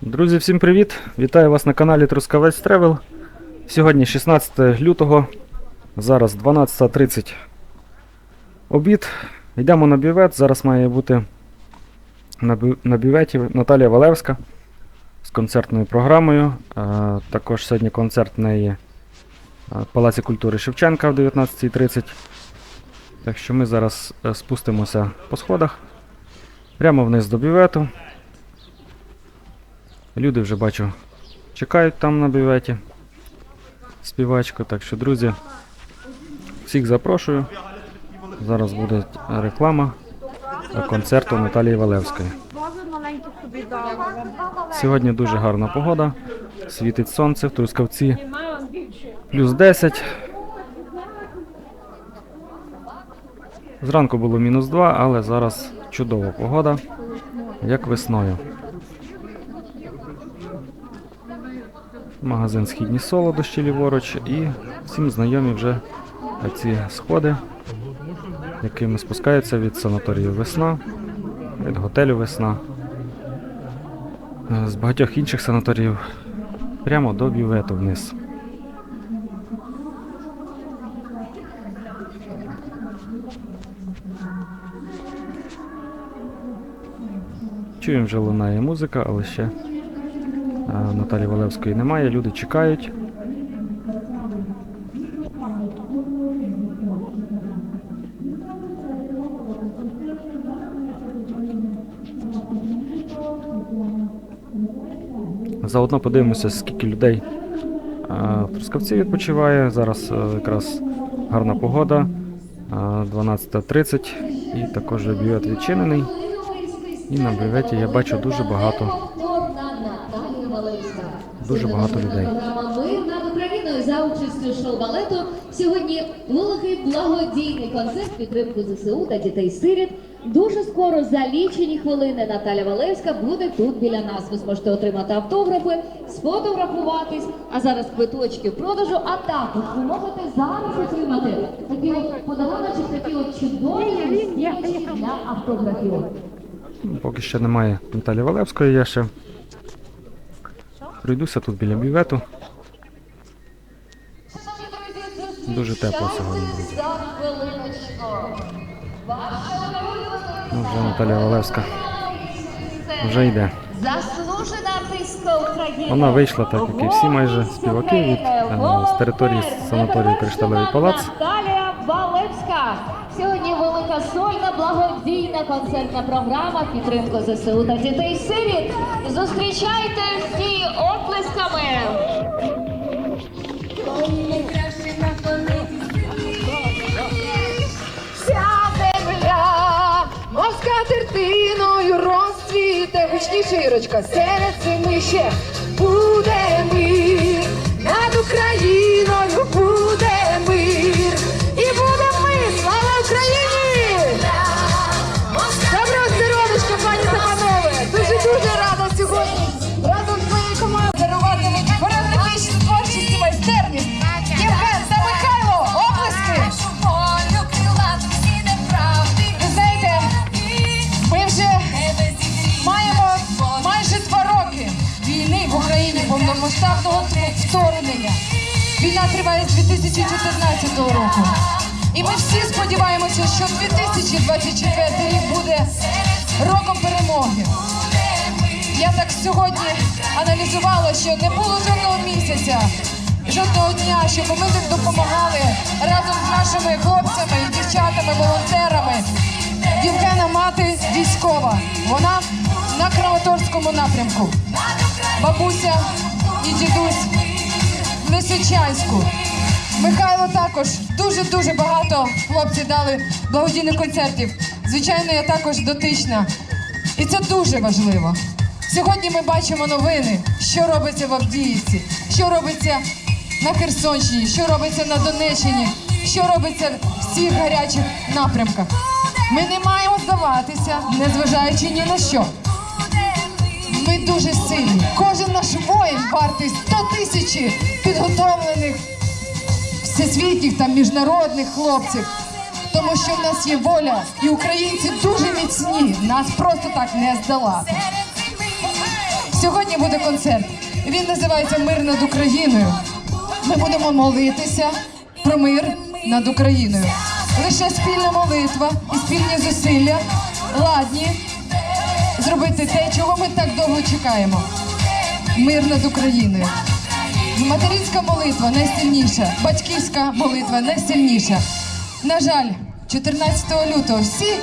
Друзі, всім привіт! Вітаю вас на каналі Трускавець Тревел. Сьогодні 16 лютого, зараз 12.30 обід. Йдемо на бювет. Зараз має бути на, бюветі Наталія Валевська з концертною програмою. Е, також сьогодні концерт в неї е, в Палаці культури Шевченка в 19.30. Так що ми зараз е, спустимося по сходах прямо вниз до бювету. Люди вже бачу чекають там на бюветі співачку. Так що, друзі, всіх запрошую. Зараз буде реклама концерту Наталії Валевської. Сьогодні дуже гарна погода. Світить сонце в Трускавці плюс 10. Зранку було мінус 2, але зараз чудова погода, як весною. Магазин Східні солодощі ліворуч і всім знайомі вже ці сходи, якими спускаються від санаторію Весна, від готелю Весна, е, з багатьох інших санаторіїв прямо до бювету вниз. Чуємо, вже лунає музика, але ще Наталі Валевської немає. Люди чекають. Заодно подивимося, скільки людей в Трускавці відпочиває. Зараз е, якраз гарна погода. е, 12.30 і також бювет відчинений. І на бюветі я бачу дуже багато, дуже багато людей. Програма Ми над Україною за участю шоу-балету. Сьогодні великий благодійний концерт підтримку ЗСУ та дітей сиріт. Дуже скоро за лічені хвилини Наталя Валевська буде тут біля нас. Ви зможете отримати автографи, сфотографуватись. А зараз квиточки в продажу. А також ви можете зараз отримати такі от подаруночок, такі от чудові листівочки для автографів. Поки ще немає Наталі Валевської, я ще пройдуся тут біля бювету. Дуже тепло сьогодні, друзі. Ну, вже Наталя Валевська вже йде. Вона вийшла, так як і всі майже співаки від е, з території санаторію Кришталевий палац. Сольна благодійна концертна програма підтримку ЗСУ та дітей сиріт. Зустрічайте всі оплесками. Вся земля, мов скатертиною розцвіте гучніше Ірочка, серед зими ще буде мир, повномасштабного вторгнення. Війна триває з 2014 року. І ми всі сподіваємося, що 2024 рік буде роком перемоги. Я так сьогодні аналізувала, що не було жодного місяця, жодного дня, щоб ми тут допомагали разом з нашими хлопцями і дівчатами, волонтерами. Євгена мати військова. Вона на Краматорському напрямку. Бабуся і дідусь Лисичанську. Михайло також дуже-дуже багато хлопці дали благодійних концертів. Звичайно, я також дотична. І це дуже важливо. Сьогодні ми бачимо новини, що робиться в Авдіївці, що робиться на Херсонщині, що робиться на Донеччині, що робиться в всіх гарячих напрямках. Ми не маємо здаватися, незважаючи ні на що. Дуже сильні. Кожен наш воїн вартий 100 тисяч підготовлених всесвітніх та міжнародних хлопців. Тому що в нас є воля, і українці дуже міцні. Нас просто так не здолати. Сьогодні буде концерт. Він називається Мир над Україною. Ми будемо молитися про мир над Україною. Лише спільна молитва і спільні зусилля ладні зробити те, чого ми так довго чекаємо. Мир над Україною. Материнська молитва найсильніша, батьківська молитва найсильніша. На жаль, 14 лютого всі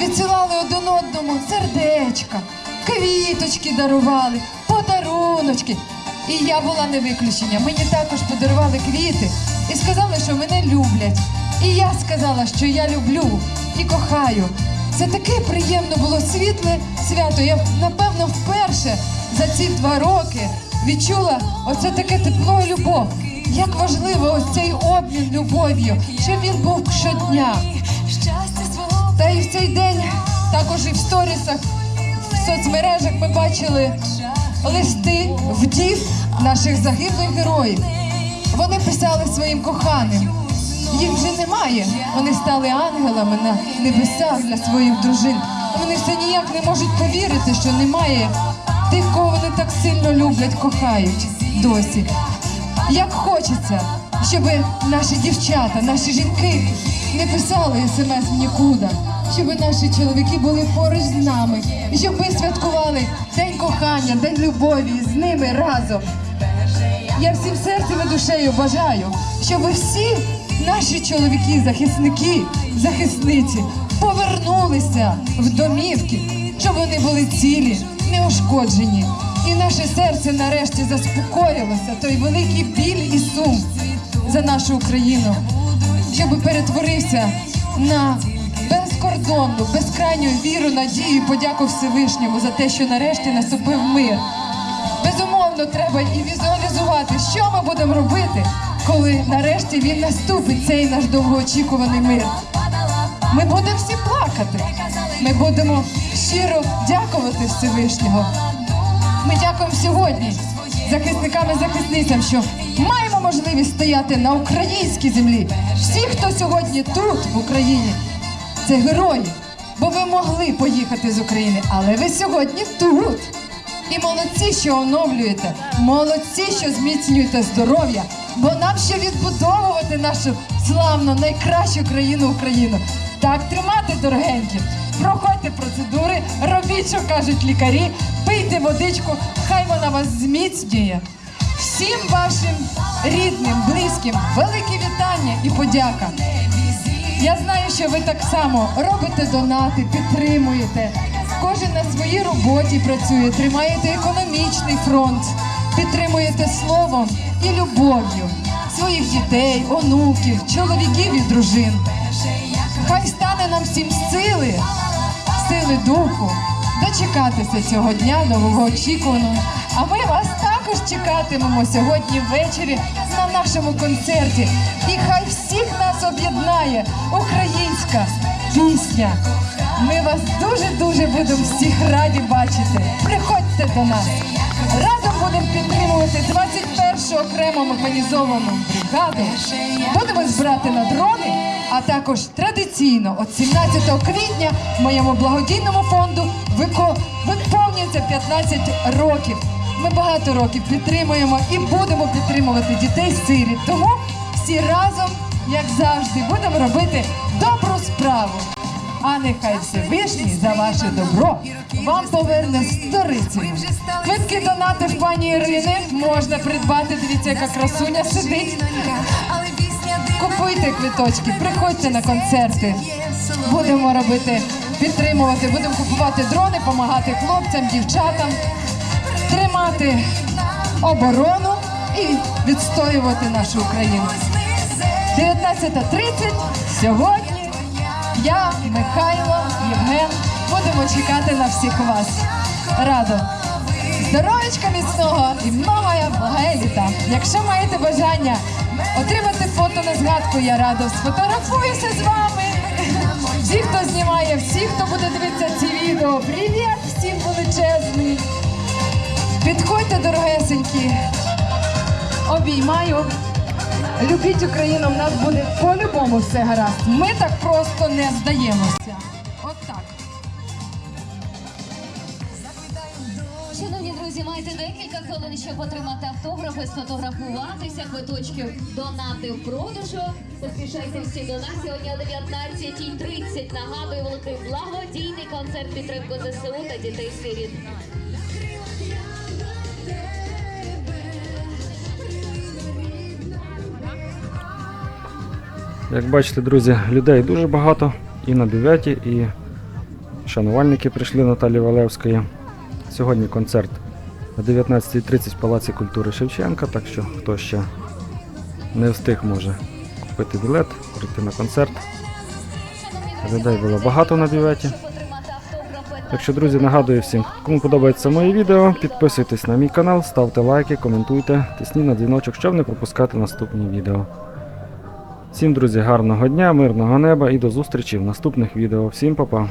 відсилали один одному сердечка, квіточки дарували, подаруночки. І я була не виключення. Мені також подарували квіти і сказали, що мене люблять. І я сказала, що я люблю і кохаю. Це таке приємно було світле свято. Я напевно вперше за ці два роки відчула оце таке тепло і любов. Як важливо ось цей обмін любов'ю, щоб він був щодня. Та і в цей день також і в сторісах, в соцмережах ми бачили листи вдів наших загиблих героїв. Вони писали своїм коханим. Їх вже немає. Вони стали ангелами на небесах для своїх дружин. Вони все ніяк не можуть повірити, що немає тих, кого вони так сильно люблять, кохають досі. Як хочеться, щоб наші дівчата, наші жінки не писали смс в нікуди, щоб наші чоловіки були поруч з нами, і щоб ми святкували День кохання, День любові з ними разом. Я всім серцем і душею бажаю, щоб всі наші чоловіки, захисники, захисниці повернулися в домівки, щоб вони були цілі, неушкоджені. І наше серце нарешті заспокоїлося, той великий біль і сум за нашу Україну, щоб перетворився на безкордонну, безкрайню віру, надію і подяку Всевишньому за те, що нарешті наступив мир. Безумовно, треба і візуалізувати, що ми будемо робити, коли нарешті він наступить, цей наш довгоочікуваний мир. Ми будемо всі плакати. Ми будемо щиро дякувати Всевишнього. Ми дякуємо сьогодні захисникам і захисницям, що маємо можливість стояти на українській землі. Всі, хто сьогодні тут, в Україні, це герої. Бо ви могли поїхати з України, але ви сьогодні тут. І молодці, що оновлюєте, молодці, що зміцнюєте здоров'я, бо нам ще відбудовувати нашу славну, найкращу країну Україну. Так тримати, дорогенькі. Проходьте процедури, робіть, що кажуть лікарі, пийте водичку, хай вона вас зміцнює. Всім вашим рідним, близьким, велике вітання і подяка. Я знаю, що ви так само робите донати, підтримуєте. Кожен на своїй роботі працює, тримаєте економічний фронт, підтримуєте словом і любов'ю своїх дітей, онуків, чоловіків і дружин. Хай стане нам всім сили, сили духу, дочекатися цього дня довгоочікуваного. А ми вас також чекатимемо сьогодні ввечері на нашому концерті. І хай всіх нас об'єднає українська пісня. Ми вас дуже-дуже будемо всіх раді бачити. Приходьте до нас. Разом будемо підтримувати 21-ту окремо механізовану бригаду. Будемо збирати на дрони, а також традиційно, от 17 квітня, в моєму благодійному фонду виповнюється 15 років. Ми багато років підтримуємо і будемо підтримувати дітей сиріт. Тому всі разом, як завжди, будемо робити добру справу. А нехай Всевишній за ваше добро вам поверне сторицею. Квитки донати в пані Ірини можна придбати. Дивіться, яка красуня сидить. Купуйте квиточки, приходьте на концерти. Будемо робити, підтримувати, будемо купувати дрони, допомагати хлопцям, дівчатам, тримати оборону і відстоювати нашу Україну. 19.30 сьогодні я, Михайло, Євген будемо чекати на всіх вас. Радо! Здоров'ячка міцного і многоя благая літа. Якщо маєте бажання отримати фото на згадку, я радо сфотографуюся з вами. Всі, хто знімає, всі, хто буде дивитися ці відео, привіт всім величезний. Підходьте, дорогесенькі. Обіймаю. Любіть Україну, в нас буде по-любому все гаразд. Ми так просто не здаємося. От так. Шановні друзі. Маєте декілька хвилин, щоб отримати автографи, сфотографуватися, квиточків донати в продажу. Поспішайте всі до нас сьогодні о 19.30. Нагадую, великий благодійний концерт підтримки ЗСУ та дітей сиріт. Як бачите, друзі, людей дуже багато і на 9, і шанувальники прийшли Наталі Валевської. Сьогодні концерт о 19.30 в Палаці культури Шевченка, так що хто ще не встиг може купити білет, прийти на концерт. Людей було багато на 9. Так що, друзі, нагадую всім, кому подобається моє відео, підписуйтесь на мій канал, ставте лайки, коментуйте, тисніть на дзвіночок, щоб не пропускати наступні відео. Всім, друзі, гарного дня, мирного неба і до зустрічі в наступних відео. Всім па-па!